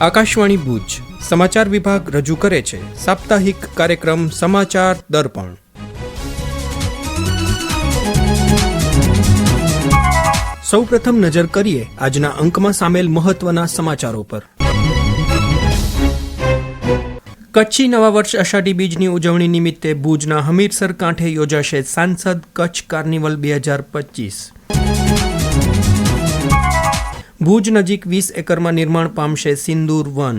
આકાશવાણી ભુજ. સમાચાર વિભાગ રજૂ કરે છે. સાપ્તાહિક કાર્યક્રમ સમાચાર દર્પણ. સૌપ્રથમ નજર કરીએ આજના અંકમાં સામેલ મહત્વના સમાચારો પર. કચ્છી નવા વર્ષ અષાઢી બીજની ઉજવણી નિમિત્તે ભુજના હમીરસર કાંઠે યોજાશે સાંસદ કચ્છ કાર્નિવલ બે હજાર પચીસ. ભુજ નજીક વીસ એકરમાં નિર્માણ પામશે સિંદૂર વન.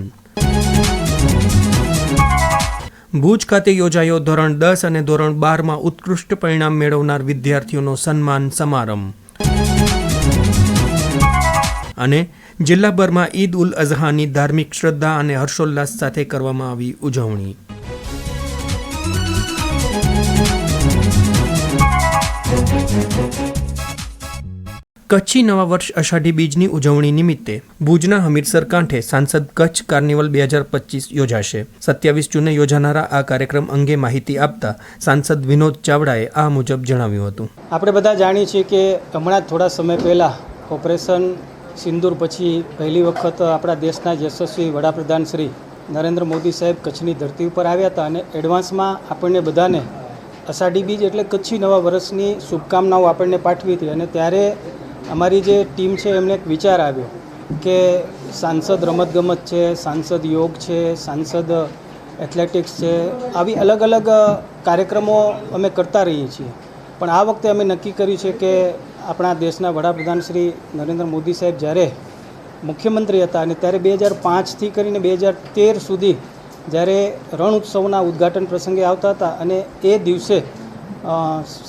ભુજ ખાતે યોજાયો ધોરણ દસ અને ધોરણ બારમાં ઉત્કૃષ્ટ પરિણામ મેળવનાર વિદ્યાર્થીઓનો સન્માન સમારંભ. અને જિલ્લાભરમાં ઈદ ઉલ અઝહાની ધાર્મિક શ્રદ્ધા અને હર્ષોલ્લાસ સાથે કરવામાં આવી ઉજવણી. કચ્છી નવા વર્ષ અષાઢી બીજની ઉજવણી નિમિત્તે ભુજના હમીરસર કાંઠે સાંસદ કચ્છ કાર્નિવલ બે હજાર પચીસ યોજાશે. સત્યાવીસ જૂને યોજાનારા આ કાર્યક્રમ અંગે માહિતી આપતા સાંસદ વિનોદ ચાવડાએ આ મુજબ જણાવ્યું હતું. આપણે બધા જાણીએ છીએ કે હમણાં થોડા સમય પહેલાં ઓપરેશન સિંદૂર પછી પહેલી વખત આપણા દેશના યશસ્વી વડાપ્રધાન શ્રી નરેન્દ્ર મોદી સાહેબ કચ્છની ધરતી ઉપર આવ્યા હતા અને એડવાન્સમાં આપણને બધાને અષાઢી બીજ એટલે કચ્છી નવા વર્ષની શુભકામનાઓ આપણને પાઠવી હતી અને ત્યારે અમારી જે ટીમ છે એમને એક વિચાર આવ્યો કે સાંસદ રમતગમત છે, સાંસદ યોગ છે, સાંસદ એથ્લેટિક્સ છે, આવી અલગ અલગ કાર્યક્રમો અમે કરતા રહીએ છીએ. પણ આ વખતે અમે નક્કી કર્યું છે કે આપણા દેશના વડાપ્રધાન શ્રી નરેન્દ્ર મોદી સાહેબ જ્યારે મુખ્યમંત્રી હતા અને ત્યારે બે હજાર પાંચથી કરીને બે હજાર તેર સુધી જ્યારે રણ ઉત્સવના ઉદ્ઘાટન પ્રસંગે આવતા હતા અને એ દિવસે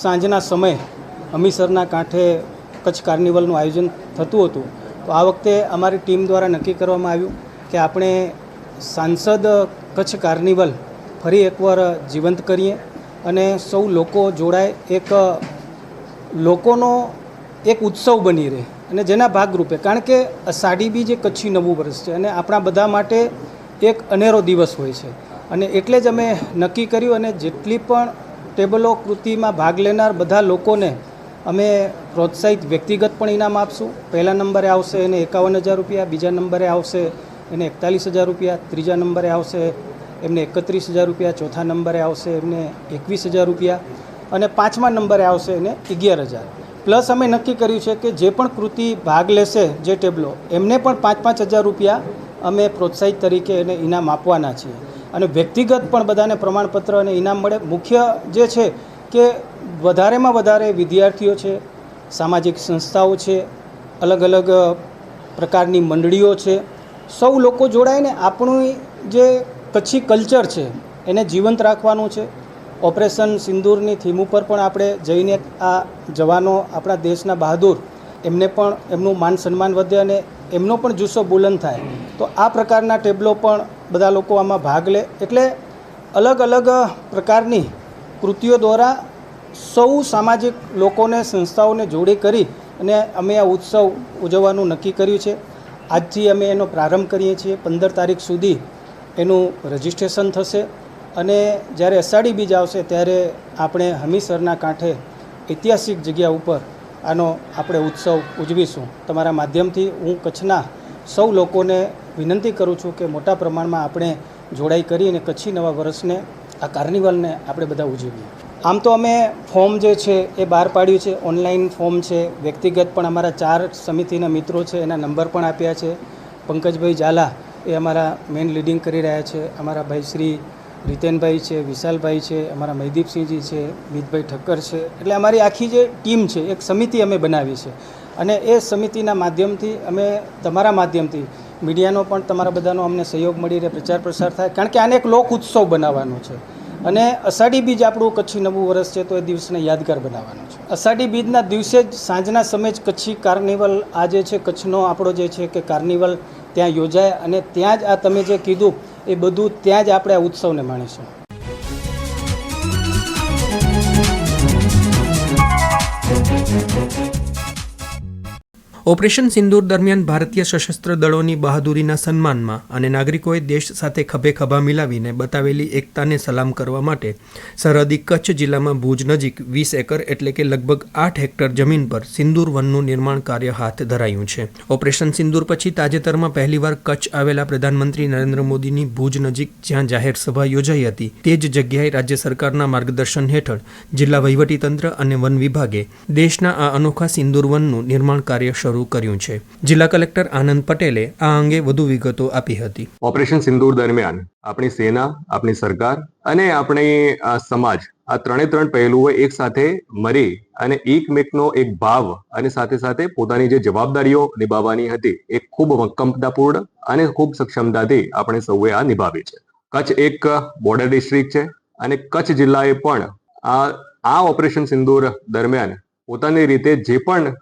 સાંજના સમયે હમીસરના કાંઠે કચ્છ કાર્નિવલનું આયોજન થતું હતું. તો આ વખતે અમારી ટીમ દ્વારા નક્કી કરવામાં આવ્યું કે આપણે સાંસદ કચ્છ કાર્નિવલ ફરી એકવાર જીવંત કરીએ અને સૌ લોકો જોડાય એક, લોકોનો એક ઉત્સવ બની રહે અને જેના ભાગરૂપે. કારણ કે સાડી બીજ એ કચ્છી નવું વર્ષ છે અને આપણા બધા માટે એક અનેરો દિવસ હોય છે. અને એટલે જ અમે નક્કી કર્યું અને જેટલી પણ ટેબલો કૃતિમાં ભાગ લેનાર બધા લોકોને અમે પ્રોત્સાહિત વ્યક્તિગત પણ ઇનામ આપશું. પહેલા નંબરે આવશે એને એકાવન હજાર રૂપિયા, બીજા નંબરે આવશે એને એકતાલીસ હજાર રૂપિયા, ત્રીજા નંબરે આવશે એમને એકત્રીસ હજાર રૂપિયા, ચોથા નંબરે આવશે એમને એકવીસ હજાર રૂપિયા અને પાંચમા નંબરે આવશે એને અગિયાર હજાર. પ્લસ અમે નક્કી કર્યું છે કે જે પણ કૃતિ ભાગ લેશે જે ટેબલો, એમને પણ પાંચ પાંચ હજાર રૂપિયા અમે પ્રોત્સાહિત તરીકે એને ઇનામ આપવાના છીએ. અને વ્યક્તિગત પણ બધાને પ્રમાણપત્ર અને ઇનામ મળે. મુખ્ય જે છે કે વધારેમાં વધારે વિદ્યાર્થીઓ છે, સામાજિક સંસ્થાઓ છે, અલગ અલગ પ્રકારની મંડળીઓ છે, સૌ લોકો જોડાઈને આપણું જે કચ્છી કલ્ચર છે, એને જીવંત રાખવાનું છે. ઓપરેશન સિંદૂરની થીમ ઉપર પણ આપણે જઈને આ જવાનો આપણા દેશના બહાદુર, એમને પણ એમનું માન સન્માન વધે અને એમનો પણ જુસ્સો બુલંદ થાય. તો આ પ્રકારના ટેબલો પણ બધા લોકો આમાં ભાગ લે. એટલે અલગ અલગ પ્રકારની કૃતિઓ દ્વારા સૌ સામાજિક લોકોને, સંસ્થાઓને જોડે કરી અને અમે આ ઉત્સવ ઉજવવાનું નક્કી કર્યું છે. આજથી અમે એનો પ્રારંભ કરીએ છીએ. પંદર તારીખ સુધી એનું રજિસ્ટ્રેશન થશે અને જ્યારે અષાઢી બીજ આવશે ત્યારે આપણે હમીસરના કાંઠે ઐતિહાસિક જગ્યા ઉપર આનો આપણે ઉત્સવ ઉજવીશું. તમારા માધ્યમથી હું કચ્છના સૌ લોકોને વિનંતી કરું છું કે મોટા પ્રમાણમાં આપણે જોડાઈ કરી અને કચ્છી નવા વર્ષને આ કાર્નિવલને આપણે બધા ઉજવીએ. આમ તો અમે ફોર્મ જે છે એ બહાર પાડ્યું છે. ઓનલાઈન ફોર્મ છે. વ્યક્તિગત પણ અમારા ચાર સમિતિના મિત્રો છે. એના નંબર પણ આપ્યા છે. પંકજભાઈ ઝાલા એ અમારા મેઇન લીડિંગ કરી રહ્યા છે. અમારા ભાઈ શ્રી રીતેનભાઈ છે, વિશાલભાઈ છે, અમારા મહીદીપસિંહજી છે, મિતભાઈ ઠક્કર છે. એટલે અમારી આખી જે ટીમ છે, એક સમિતિ અમે બનાવી છે. અને એ સમિતિના માધ્યમથી અમે તમારા માધ્યમથી મીડિયાનો પણ તમારા બધાનો અમને સહયોગ મળી રહે, પ્રચાર પ્રસાર થાય. કારણ કે આને એક લોક ઉત્સવ બનાવવાનો છે. અને અષાઢી બીજ આપણું કચ્છી નવું વર્ષ છે, તો એ દિવસને યાદગાર બનાવવાનો છે. અષાઢી બીજના દિવસે જ સાંજના સમયે જ કચ્છી કાર્નિવલ આ જે છે, કચ્છનો આપણો જે છે કે કાર્નિવલ ત્યાં યોજાય અને ત્યાં જ આ તમે જે કીધું, એ બધું ત્યાં જ આપણે આ ઉત્સવને માણીશું. ઓપરેશન સિંદૂર દરમિયાન ભારતીય સશસ્ત્ર દળોની બહાદુરીના સન્માનમાં અને નાગરિકોએ દેશ સાથે ખભે ખભા મિલાવીને બતાવેલી એકતાને સલામ કરવા માટે સરહદી કચ્છ જિલ્લામાં ભુજ નજીક વીસ એકર એટલે કે લગભગ આઠ હેક્ટર જમીન પર સિંદૂર વનનું નિર્માણ કાર્ય હાથ ધરાયું છે. ઓપરેશન સિંદૂર પછી તાજેતરમાં પહેલીવાર કચ્છ આવેલા પ્રધાનમંત્રી નરેન્દ્ર મોદીની ભુજ નજીક જ્યાં જાહેર સભા યોજાઈ હતી. તે જ જગ્યાએ રાજ્ય સરકારના માર્ગદર્શન હેઠળ જિલ્લા વહીવટીતંત્ર અને વન વિભાગે દેશના આ અનોખા સિંદૂર વનનું નિર્માણ કાર્ય શરૂ કર્યું છે. જિલ્લા કલેક્ટર આનંદ પટેલે આ અંગે વધુ વિગતો આપી હતી. ઓપરેશન સિંદૂર દરમિયાન આપણી સેના, આપણી સરકાર અને આપણી સમાજ, આ ત્રણે ત્રણ પહેલુઓ એક સાથે મરી અને એકમેકનો એક ભાવ અને સાથે સાથે પોતાની જે જવાબદારીઓ નિભાવવાની હતી એ ખૂબ મક્કમતાપૂર્ણ અને ખૂબ સક્ષમતાથી આપણે સૌએ આ નિભાવી છે. કચ્છ એક બોર્ડર ડિસ્ટ્રિક્ટ છે અને કચ્છ જિલ્લાએ પણ આ આ ઓપરેશન સિંદૂર દરમિયાન પોતાની રીતે જે પણ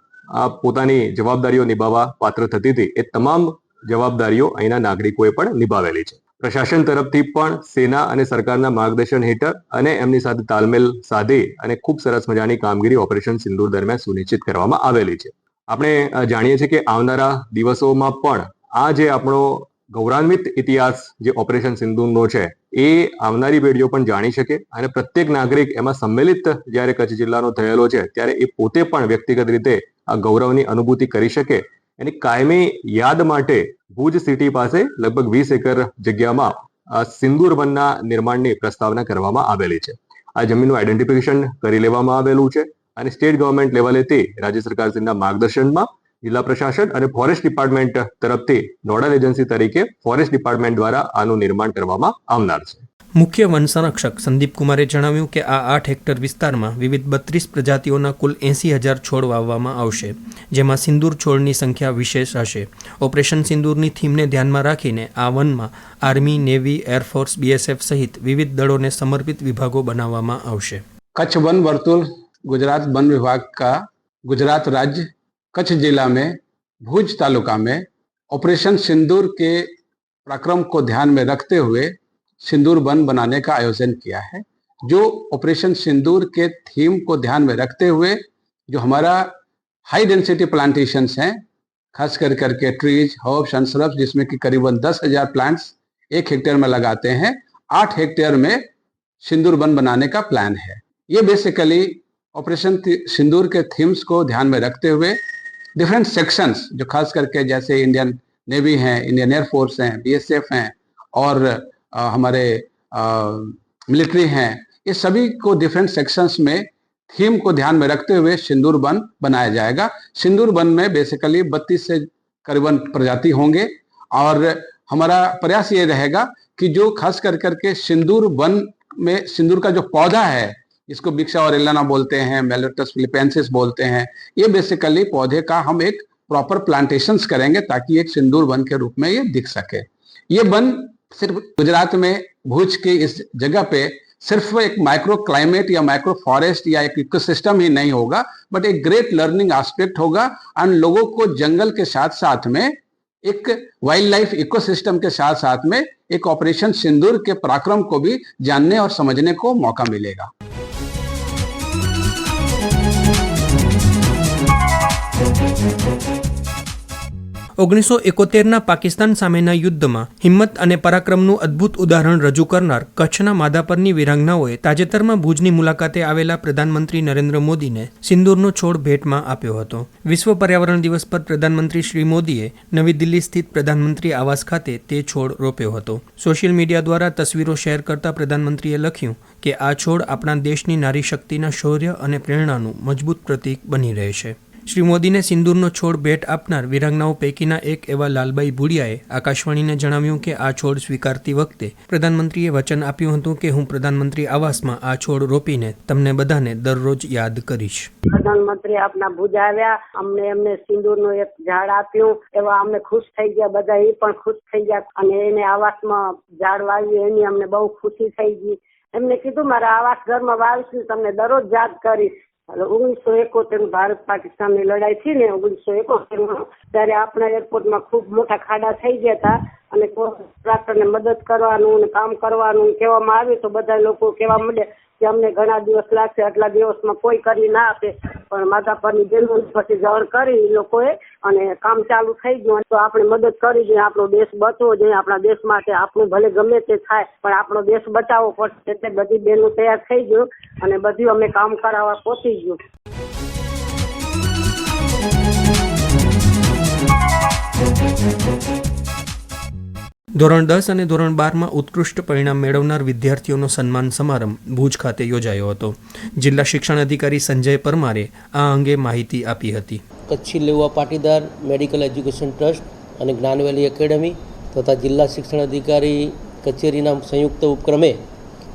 પોતાની જવાબદારીઓ નિભાવવા પાત્ર થતી હતી. એ તમામ જવાબદારીઓ અહીંના નાગરિકોએ પણ નિભાવેલી છે. પ્રશાસન તરફથી પણ સેના અને સરકારના માર્ગદર્શન હેઠળ અને એમની સાથે તાલમેલ સાધી અને ખૂબ સરસ મજાની કામગીરી ઓપરેશન સિંદૂર દરમિયાન સુનિશ્ચિત કરવામાં આવેલી છે. આપણે જાણીએ છીએ કે આવનારા દિવસોમાં પણ આ જે આપણો ગૌરવાન્વિત ઇતિહાસ જે ઓપરેશન સિંધુનો છે, એ આવનારી પેઢીઓ પણ જાણી શકે અને પ્રત્યેક નાગરિક એમાં સંમેલિત જ્યારે કચ્છ જિલ્લાનો થયેલો છે, ત્યારે એ પોતે પણ વ્યક્તિગત રીતે આ ગૌરવની અનુભૂતિ કરી શકે. એની કાયમી યાદ માટે ભુજ સિટી પાસે લગભગ વીસ એકર જગ્યામાં સિંદૂર વનના નિર્માણની પ્રસ્તાવના કરવામાં આવેલી છે. આ જમીનનું આઈડેન્ટિફિકેશન કરી લેવામાં આવેલું છે અને સ્ટેટ ગવર્મેન્ટ લેવલેથી રાજ્ય સરકારશ્રીના માર્ગદર્શનમાં જિલ્લા પ્રશાસન અને ફોરેસ્ટ ડિપાર્ટમેન્ટ તરફથી નોડલ એજન્સી તરીકે ફોરેસ્ટ ડિપાર્ટમેન્ટ દ્વારા આનું નિર્માણ કરવામાં આવનાર છે. મુખ્ય વન સંરક્ષક સંદીપ કુમારે જણાવ્યું કે આ આઠ હેક્ટર વિસ્તારમાં વિવિધ બત્રીસ પ્રજાતિઓના કુલ એંસી હજાર છોડ વાવવામાં આવશે જેમાં સિંદૂર છોડની સંખ્યા વિશેષ હશે. ઓપરેશન સિંદૂરની થીમને ધ્યાનમાં રાખીને આ વનમાં આર્મી નેવી એરફોર્સ બીએસએફ સહિત વિવિધ દળોને સમર્પિત વિભાગો બનાવવામાં આવશે. કચ્છ વન વર્તુળ ગુજરાત વન વિભાગ કા ગુજરાત રાજ્ય कच्छ जिला में, भुज तालुका में ऑपरेशन सिंदूर के पराक्रम को ध्यान में रखते हुए सिंदूर वन बनाने का आयोजन किया है, जो ऑपरेशन सिंदूर के थीम को ध्यान में रखते हुए, जो हमारा हाई डेंसिटी प्लांटेशंस हैं, खास कर करके ट्रीज हर्ब्स एंड श्रब्स जिसमें कि करीबन दस हज़ार प्लांट्स एक हेक्टेयर में लगाते हैं, आठ हेक्टेयर में सिंदूर वन बनाने का प्लान है। ये बेसिकली ऑपरेशन सिंदूर के थीम्स को ध्यान में रखते हुए डिफरेंट सेक्शंस जो खास करके जैसे इंडियन नेवी हैं इंडियन एयरफोर्स हैं बीएसएफ हैं और अ, हमारे मिलिट्री हैं ये सभी को डिफरेंट सेक्शंस में थीम को ध्यान में रखते हुए सिंदूर वन बनाया जाएगा। सिंदूर वन में बेसिकली बत्तीस से करीबन प्रजाति होंगे और हमारा प्रयास ये रहेगा कि जो खास कर करके सिंदूर वन में सिंदूर का जो पौधा है इसको बिक्सा और एलाना बोलते हैं, मेलोटस फिलिपेंसिस बोलते हैं, ये बेसिकली पौधे का हम एक प्रॉपर प्लांटेशन करेंगे ताकि एक सिंदूर वन के रूप में ये दिख सके। ये वन सिर्फ़ गुजरात में भुज के इस जगह पे सिर्फ़ एक माइक्रो क्लाइमेट या माइक्रो फॉरेस्ट या एक इकोसिस्टम ही नहीं होगा बट एक ग्रेट लर्निंग एस्पेक्ट होगा। एंड लोगों को जंगल के साथ साथ में, एक वाइल्ड लाइफ इकोसिस्टम के साथ साथ में एक ऑपरेशन सिंदूर के पराक्रम को भी जानने और समझने को मौका मिलेगा। ઓગણીસો એકોતેરના પાકિસ્તાન સામેના યુદ્ધમાં હિંમત અને પરાક્રમનું અદ્ભુત ઉદાહરણ રજૂ કરનાર કચ્છના માધાપરની વિરાંગનાઓએ તાજેતરમાં ભુજની મુલાકાતે આવેલા પ્રધાનમંત્રી નરેન્દ્ર મોદીને સિંદૂરનો છોડ ભેટમાં આપ્યો હતો. વિશ્વ પર્યાવરણ દિવસ પર પ્રધાનમંત્રી શ્રી મોદીએ નવી દિલ્હી સ્થિત પ્રધાનમંત્રી આવાસ ખાતે તે છોડ રોપ્યો હતો. સોશિયલ મીડિયા દ્વારા તસવીરો શેર કરતા પ્રધાનમંત્રીએ લખ્યું કે આ છોડ આપણા દેશની નારી શક્તિના શૌર્ય અને પ્રેરણાનું મજબૂત પ્રતીક બની રહેશે. શ્રી મોદીને સિંદૂરનો છોડ ભેટ આપનાર વિરાંગનાઓ પૈકીના એક એવા લાલબાઈ ભુડિયાએ આકાશવાણીને જણાવ્યું કે આ છોડ સ્વીકારતી વખતે પ્રધાનમંત્રીએ વચન આપ્યું હતું કે હું પ્રધાનમંત્રી આવાસમાં આ છોડ રોપીને તમને બધાને દરરોજ યાદ કરીશ. પ્રધાનમંત્રી આપના ભુજ આવ્યા, અમને એમને સિંદૂરનું એક ઝાડ આપ્યું, એવા અમે ખુશ થઈ ગયા, બધા એ પણ ખુશ થઈ ગયા અને એને આવાસમાં ઝાડ વાવ્યું, એની અમને બહુ ખુશી થઈ ગઈ. એમને કીધું, મારા આવાસ ઘરમાં વાવીશ તમને દરરોજ યાદ કરીશ. એટલે ઓગણીસો એકોતેર ભારત પાકિસ્તાનની લડાઈ થઈ ને ઓગણીસો એકોતેરમાં ત્યારે આપણા એરપોર્ટમાં ખૂબ મોટા ખાડા થઈ ગયા હતા અને કોન્ટ્રાક્ટરને મદદ કરવાનું ને કામ કરવાનું કહેવામાં આવ્યું તો બધા લોકો કહેવા માંડે કે અમને ઘણા દિવસ લાગશે, આટલા દિવસમાં કોઈ કરી ના આપે. પણ માધાપરની બહેનો પછી જાણ કરી લોકોએ અને કામ ચાલુ થઈ ગયું. તો આપણે મદદ કરી જોઈએ, આપણો દેશ બચવો જોઈએ, આપણા દેશ માટે આપણું ભલે ગમે તે થાય, પણ આપણો દેશ બચાવવો પડશે. એટલે બધી બહેનો તૈયાર થઈ ગયું અને બધું અમે કામ કરાવવા પહોંચી ગયું. ધોરણ દસ અને ધોરણ બારમાં ઉત્કૃષ્ટ પરિણામ મેળવનાર વિદ્યાર્થીઓનો સન્માન સમારંભ ભુજ ખાતે યોજાયો હતો. જિલ્લા શિક્ષણ અધિકારી સંજય પરમારે આ અંગે માહિતી આપી હતી. કચ્છી લેવા પાટીદાર મેડિકલ એજ્યુકેશન ટ્રસ્ટ અને જ્ઞાનવેલી એકેડમી તથા જિલ્લા શિક્ષણ અધિકારી કચેરીના સંયુક્ત ઉપક્રમે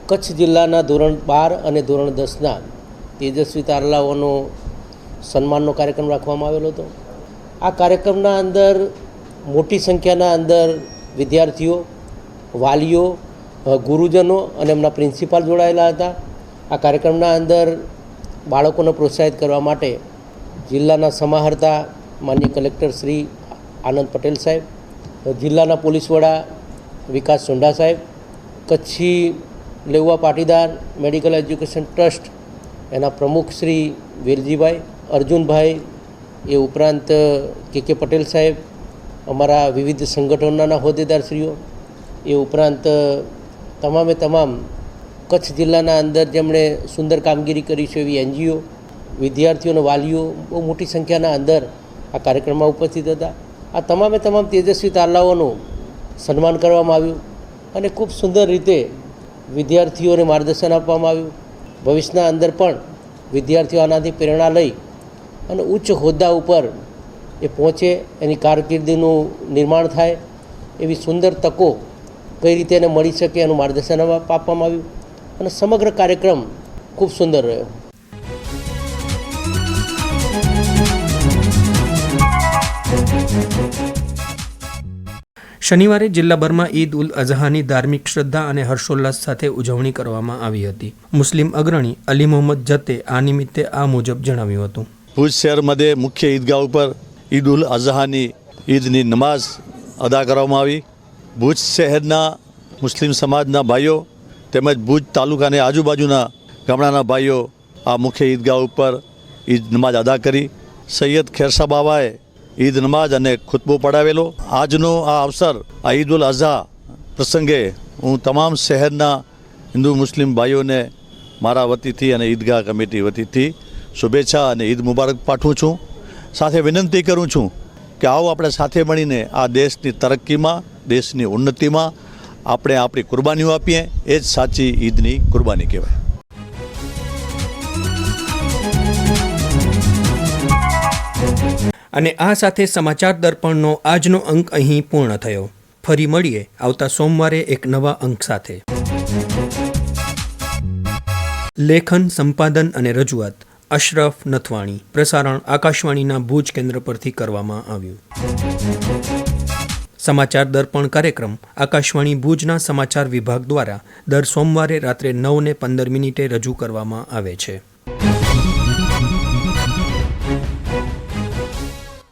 કચ્છ જિલ્લાના ધોરણ બાર અને ધોરણ દસના તેજસ્વી તારલાઓનો સન્માનનો કાર્યક્રમ રાખવામાં આવેલો હતો. આ કાર્યક્રમના અંદર મોટી સંખ્યાના અંદર વિદ્યાર્થીઓ, વાલીઓ ગુરુજનો અને એમના પ્રિન્સિપાલ જોડાયેલા હતા. આ કાર્યક્રમના અંદર બાળકોને પ્રોત્સાહિત કરવા માટે જિલ્લાના સમાહર્તા માન્ય કલેક્ટર શ્રી આનંદ પટેલ સાહેબ, જિલ્લાના પોલીસ વડા વિકાસ સોંઢા સાહેબ, કચ્છી લેવા પાટીદાર મેડિકલ એજ્યુકેશન ટ્રસ્ટ એના પ્રમુખ શ્રી વેલજીભાઈ અર્જુનભાઈ, એ ઉપરાંત કે કે પટેલ સાહેબ અમારા વિવિધ સંગઠનોના હોદ્દેદારશ્રીઓ, એ ઉપરાંત તમામે તમામ કચ્છ જિલ્લાના અંદર જેમણે સુંદર કામગીરી કરી છે એવી એનજીઓ, વિદ્યાર્થીઓ અને વાલીઓ બહુ મોટી સંખ્યાના અંદર આ કાર્યક્રમમાં ઉપસ્થિત હતા. આ તમામે તમામ તેજસ્વી તાલાઓનું સન્માન કરવામાં આવ્યું અને ખૂબ સુંદર રીતે વિદ્યાર્થીઓને માર્ગદર્શન આપવામાં આવ્યું. ભવિષ્યના અંદર પણ વિદ્યાર્થીઓ આનાથી પ્રેરણા લઈ અને ઉચ્ચ હોદ્દા ઉપર એ પહોંચે એની કારકિર્દીનું નિર્માણ થાય એવી સુંદર તકો કઈ રીતે એને મળી શકે એનું માર્ગદર્શન આપવામાં આવ્યું. અને સમગ્ર કાર્યક્રમ ખૂબ સુંદર રહ્યો. શનિવારે જિલ્લાભરમાં ઈદ ઉલ અઝહાની ધાર્મિક શ્રદ્ધા અને હર્ષોલ્લાસ સાથે ઉજવણી કરવામાં આવી હતી. મુસ્લિમ અગ્રણી અલી મોહમ્મદ જતે આ નિમિત્તે આ મુજબ જણાવ્યું હતું. ભુજ શહેર મધ્યે મુખ્ય ઈદગાહ ઉપર ઈદ ઉલ અઝહાની ઈદની નમાઝ અદા કરવામાં આવી. ભુજ શહેરના મુસ્લિમ સમાજના ભાઈઓ તેમજ ભુજ તાલુકાની આજુબાજુના ગામડાના ભાઈઓ આ મુખ્ય ઈદગાહ ઉપર ઈદ નમાઝ અદા કરી. સૈયદ ખેરસા બાવાએ ઈદ નમાઝ અને ખુતબો પડાવેલો. આજનો આ અવસર આ ઈદ ઉલ અઝહા પ્રસંગે હું તમામ શહેરના હિન્દુ મુસ્લિમ ભાઈઓને મારા વતીથી અને ઈદગાહ કમિટી વતીથી શુભેચ્છા અને ઈદ મુબારક પાઠવું છું. સાથે વિનંતી કરું છું કે આવો આપણે સાથે મળીને આ દેશની તરક્કીમાં, દેશની ઉન્નતિમાં આપણે આપણી કુરબાનીઓ આપીએ. એ જ સાચી ઈદની કુરબાની કહેવાય. અને આ સાથે સમાચાર દર્પણનો આજનો અંક અહીં પૂર્ણ થયો. ફરી મળીએ આવતા સોમવારે એક નવા અંક સાથે. લેખન, સંપાદન અને રજૂઆત. અશરફ નથવાણી પ્રસારણ આકાશવાણીના ભુજ કેન્દ્ર પરથી કરવામાં આવ્યું. સમાચાર દર્પણ કાર્યક્રમ આકાશવાણી ભુજના સમાચાર વિભાગ દ્વારા દર સોમવારે રાત્રે નવ ને પંદર મિનિટે રજૂ કરવામાં આવે છે.